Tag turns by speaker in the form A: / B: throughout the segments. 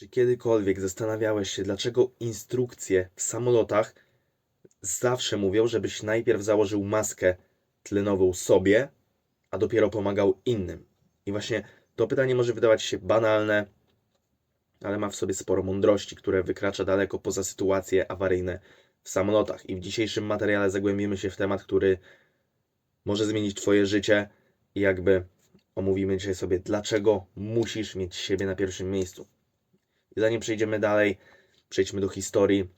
A: Czy kiedykolwiek zastanawiałeś się, dlaczego instrukcje w samolotach zawsze mówią, żebyś najpierw założył maskę tlenową sobie, a dopiero pomagał innym? I właśnie to pytanie może wydawać się banalne, ale ma w sobie sporo mądrości, które wykracza daleko poza sytuacje awaryjne w samolotach. I w dzisiejszym materiale zagłębimy się w temat, który może zmienić Twoje życie i jakby omówimy dzisiaj sobie, dlaczego musisz mieć siebie na pierwszym miejscu. I zanim przejdziemy dalej, przejdźmy do historii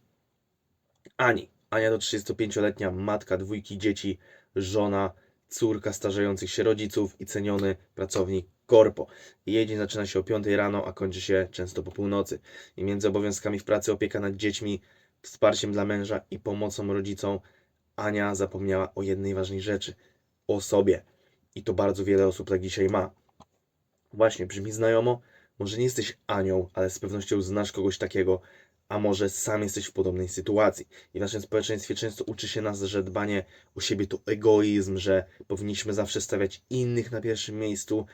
A: Ani. Ania to 35-letnia matka dwójki dzieci, żona, córka starzejących się rodziców i ceniony pracownik korpo. Jej dzień zaczyna się o 5 rano, a kończy się często po północy. I między obowiązkami w pracy opieka nad dziećmi, wsparciem dla męża i pomocą rodzicom, Ania zapomniała o jednej ważnej rzeczy o sobie. I to bardzo wiele osób tak dzisiaj ma. Właśnie, brzmi znajomo? Może nie jesteś Anią, ale z pewnością znasz kogoś takiego, a może sam jesteś w podobnej sytuacji. I w naszym społeczeństwie często uczy się nas, że dbanie o siebie to egoizm, że powinniśmy zawsze stawiać innych na pierwszym miejscu,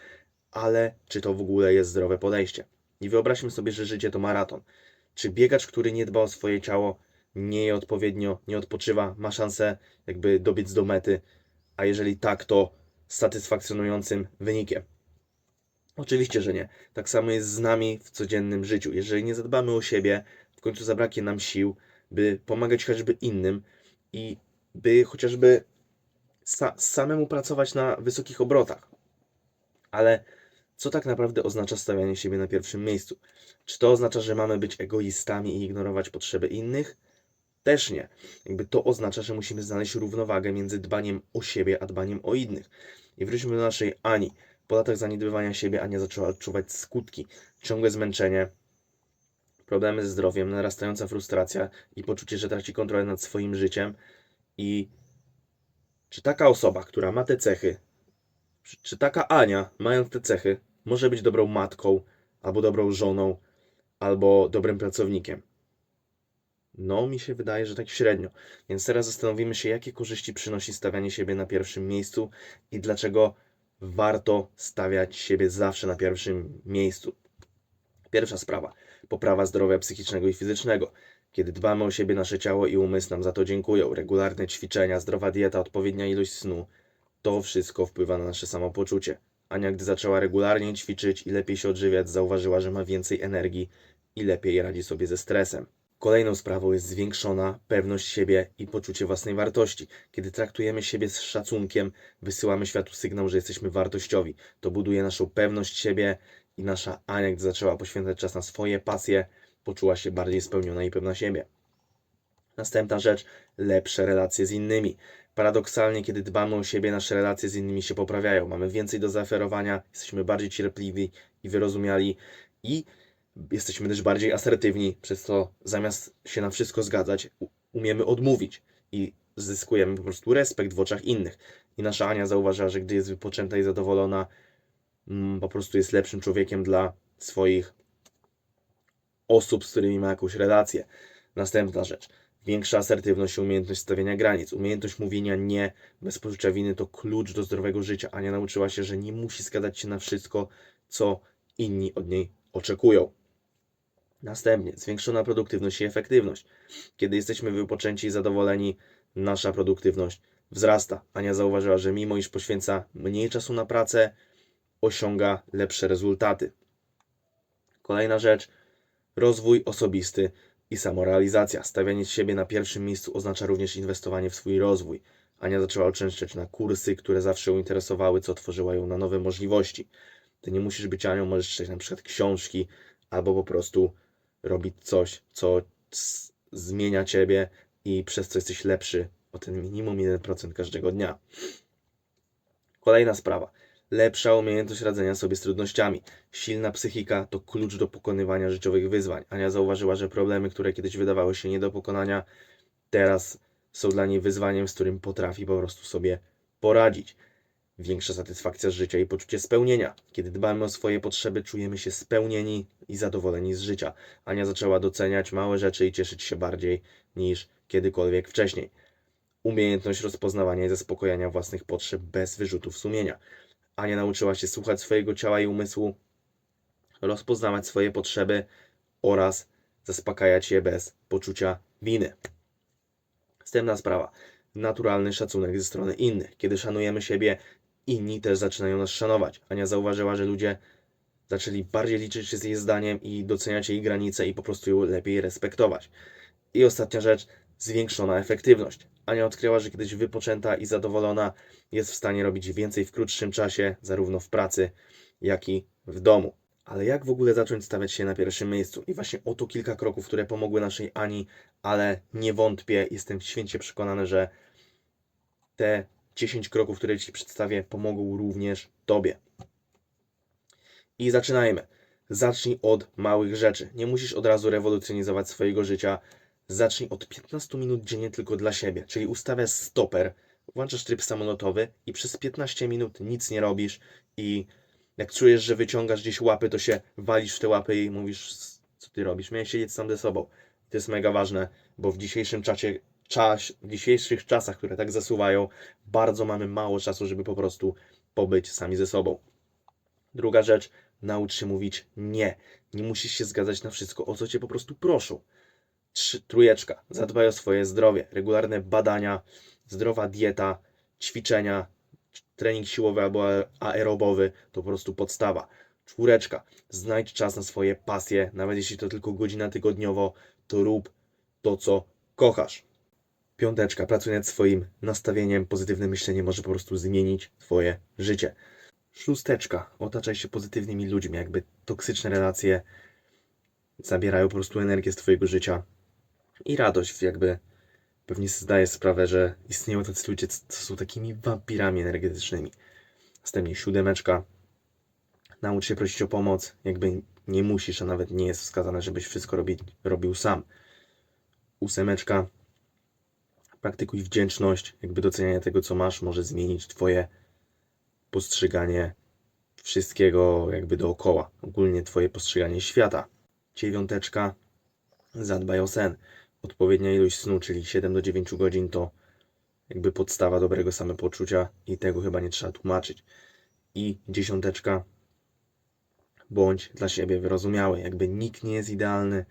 A: ale czy to w ogóle jest zdrowe podejście? I wyobraźmy sobie, że życie to maraton. Czy biegacz, który nie dba o swoje ciało, nie je odpowiednio, nie odpoczywa, ma szansę jakby dobiec do mety, a jeżeli tak, to satysfakcjonującym wynikiem? Oczywiście, że nie. Tak samo jest z nami w codziennym życiu. Jeżeli nie zadbamy o siebie, w końcu zabraknie nam sił, by pomagać choćby innym i by chociażby sa samemu pracować na wysokich obrotach. Ale co tak naprawdę oznacza stawianie siebie na pierwszym miejscu? Czy to oznacza, że mamy być egoistami i ignorować potrzeby innych? Też nie. Jakby to oznacza, że musimy znaleźć równowagę między dbaniem o siebie a dbaniem o innych. I wróćmy do naszej Ani. Po latach zaniedbywania siebie Ania zaczęła odczuwać skutki. Ciągłe zmęczenie, problemy ze zdrowiem, narastająca frustracja i poczucie, że traci kontrolę nad swoim życiem. I czy taka osoba, która ma te cechy, czy, czy taka Ania, mając te cechy, może być dobrą matką, albo dobrą żoną, albo dobrym pracownikiem? No, mi się wydaje, że tak średnio. Więc teraz zastanowimy się, jakie korzyści przynosi stawianie siebie na pierwszym miejscu i dlaczego warto stawiać siebie zawsze na pierwszym miejscu. Pierwsza sprawa poprawa zdrowia psychicznego i fizycznego. Kiedy dbamy o siebie, nasze ciało i umysł nam za to dziękują. Regularne ćwiczenia, zdrowa dieta, odpowiednia ilość snu to wszystko wpływa na nasze samopoczucie. Ania, gdy zaczęła regularnie ćwiczyć i lepiej się odżywiać, zauważyła, że ma więcej energii i lepiej radzi sobie ze stresem. Kolejną sprawą jest zwiększona pewność siebie i poczucie własnej wartości. Kiedy traktujemy siebie z szacunkiem, wysyłamy światu sygnał, że jesteśmy wartościowi. To buduje naszą pewność siebie i nasza Ania, gdy zaczęła poświęcać czas na swoje pasje, poczuła się bardziej spełniona i pewna siebie. Następna rzecz, lepsze relacje z innymi. Paradoksalnie, kiedy dbamy o siebie, nasze relacje z innymi się poprawiają. Mamy więcej do zaoferowania, jesteśmy bardziej cierpliwi i wyrozumiali i jesteśmy też bardziej asertywni, przez co zamiast się na wszystko zgadzać, umiemy odmówić i zyskujemy po prostu respekt w oczach innych. I nasza Ania zauważyła, że gdy jest wypoczęta i zadowolona, mm, po prostu jest lepszym człowiekiem dla swoich osób, z którymi ma jakąś relację. Następna rzecz. Większa asertywność i umiejętność stawiania granic. Umiejętność mówienia nie bez poczucia winy to klucz do zdrowego życia. Ania nauczyła się, że nie musi zgadzać się na wszystko, co inni od niej oczekują. Następnie zwiększona produktywność i efektywność. Kiedy jesteśmy wypoczęci i zadowoleni, nasza produktywność wzrasta. Ania zauważyła, że mimo iż poświęca mniej czasu na pracę, osiąga lepsze rezultaty. Kolejna rzecz, rozwój osobisty i samorealizacja. Stawianie siebie na pierwszym miejscu oznacza również inwestowanie w swój rozwój. Ania zaczęła uczęszczać na kursy, które zawsze ją interesowały, co otworzyło ją na nowe możliwości. Ty nie musisz być Anią, możesz czytać na przykład książki, albo po prostu robić coś, co zmienia ciebie i przez co jesteś lepszy o ten minimum 1% każdego dnia. Kolejna sprawa. Lepsza umiejętność radzenia sobie z trudnościami. Silna psychika to klucz do pokonywania życiowych wyzwań. Ania zauważyła, że problemy, które kiedyś wydawały się nie do pokonania, teraz są dla niej wyzwaniem, z którym potrafi po prostu sobie poradzić. Większa satysfakcja z życia i poczucie spełnienia. Kiedy dbamy o swoje potrzeby, czujemy się spełnieni i zadowoleni z życia. Ania zaczęła doceniać małe rzeczy i cieszyć się bardziej niż kiedykolwiek wcześniej. Umiejętność rozpoznawania i zaspokojenia własnych potrzeb bez wyrzutów sumienia. Ania nauczyła się słuchać swojego ciała i umysłu, rozpoznawać swoje potrzeby oraz zaspokajać je bez poczucia winy. Następna sprawa. Naturalny szacunek ze strony innych. Kiedy szanujemy siebie, inni też zaczynają nas szanować. Ania zauważyła, że ludzie zaczęli bardziej liczyć się z jej zdaniem i doceniać jej granice i po prostu ją lepiej respektować. I ostatnia rzecz, zwiększona efektywność. Ania odkryła, że kiedyś wypoczęta i zadowolona jest w stanie robić więcej w krótszym czasie, zarówno w pracy, jak i w domu. Ale jak w ogóle zacząć stawiać się na pierwszym miejscu? I właśnie oto kilka kroków, które pomogły naszej Ani, ale nie wątpię, jestem święcie przekonany, że te 10 kroków, które Ci przedstawię, pomogą również Tobie. I zaczynajmy. Zacznij od małych rzeczy. Nie musisz od razu rewolucjonizować swojego życia. Zacznij od 15 minut dziennie tylko dla siebie, czyli ustawiasz stoper, włączasz tryb samolotowy i przez 15 minut nic nie robisz i jak czujesz, że wyciągasz gdzieś łapy, to się walisz w te łapy i mówisz, co ty robisz? Miałeś siedzieć sam ze sobą. To jest mega ważne, bo w dzisiejszym czasie, czas, w dzisiejszych czasach, które tak zasuwają, bardzo mamy mało czasu, żeby po prostu pobyć sami ze sobą. Druga rzecz, naucz się mówić nie. Nie musisz się zgadzać na wszystko, o co cię po prostu proszą. Trzy, trójeczka, zadbaj o swoje zdrowie. Regularne badania, zdrowa dieta, ćwiczenia, trening siłowy albo aerobowy to po prostu podstawa. Czwóreczka, znajdź czas na swoje pasje, nawet jeśli to tylko godzina tygodniowo, to rób to, co kochasz. Piąteczka, pracuj nad swoim nastawieniem, pozytywne myślenie może po prostu zmienić Twoje życie. Szósteczka, otaczaj się pozytywnymi ludźmi, jakby toksyczne relacje zabierają po prostu energię z Twojego życia i radość, jakby pewnie zdajesz sprawę, że istnieją tacy ludzie, co są takimi wampirami energetycznymi. Następnie siódemeczka, naucz się prosić o pomoc, jakby nie musisz, a nawet nie jest wskazane, żebyś wszystko robi, robił sam. Ósemeczka, praktykuj wdzięczność, jakby docenianie tego, co masz, może zmienić Twoje postrzeganie wszystkiego jakby dookoła, ogólnie Twoje postrzeganie świata. Dziewiąteczka, zadbaj o sen. Odpowiednia ilość snu, czyli 7 do 9 godzin, to jakby podstawa dobrego samopoczucia i tego chyba nie trzeba tłumaczyć. I dziesiąteczka, bądź dla siebie wyrozumiały, jakby nikt nie jest idealny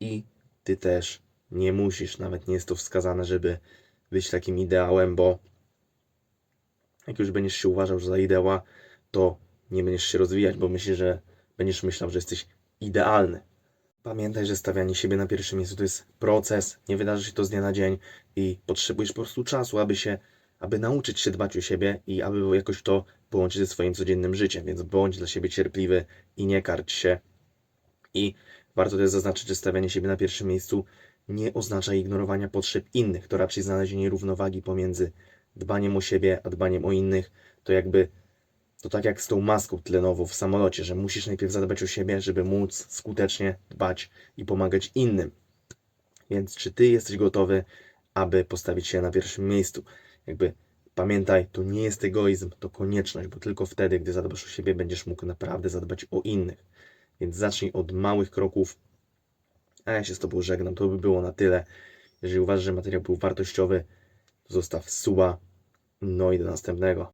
A: i ty też nie musisz, nawet nie jest to wskazane, żeby być takim ideałem, bo jak już będziesz się uważał za ideała, to nie będziesz się rozwijać, bo myślisz, że będziesz myślał, że jesteś idealny. Pamiętaj, że stawianie siebie na pierwszym miejscu to jest proces, nie wydarzy się to z dnia na dzień i potrzebujesz po prostu czasu, aby się, aby nauczyć się dbać o siebie i aby jakoś to połączyć ze swoim codziennym życiem, więc bądź dla siebie cierpliwy i nie karć się. I warto też zaznaczyć, że stawianie siebie na pierwszym miejscu nie oznacza ignorowania potrzeb innych, to raczej znalezienie równowagi pomiędzy dbaniem o siebie, a dbaniem o innych, to jakby to tak jak z tą maską tlenową w samolocie, że musisz najpierw zadbać o siebie, żeby móc skutecznie dbać i pomagać innym. Więc czy ty jesteś gotowy, aby postawić się na pierwszym miejscu? Jakby pamiętaj, to nie jest egoizm, to konieczność, bo tylko wtedy, gdy zadbasz o siebie, będziesz mógł naprawdę zadbać o innych. Więc zacznij od małych kroków. A ja się z Tobą żegnam. To by było na tyle. Jeżeli uważasz, że materiał był wartościowy, to zostaw suba. No i do następnego.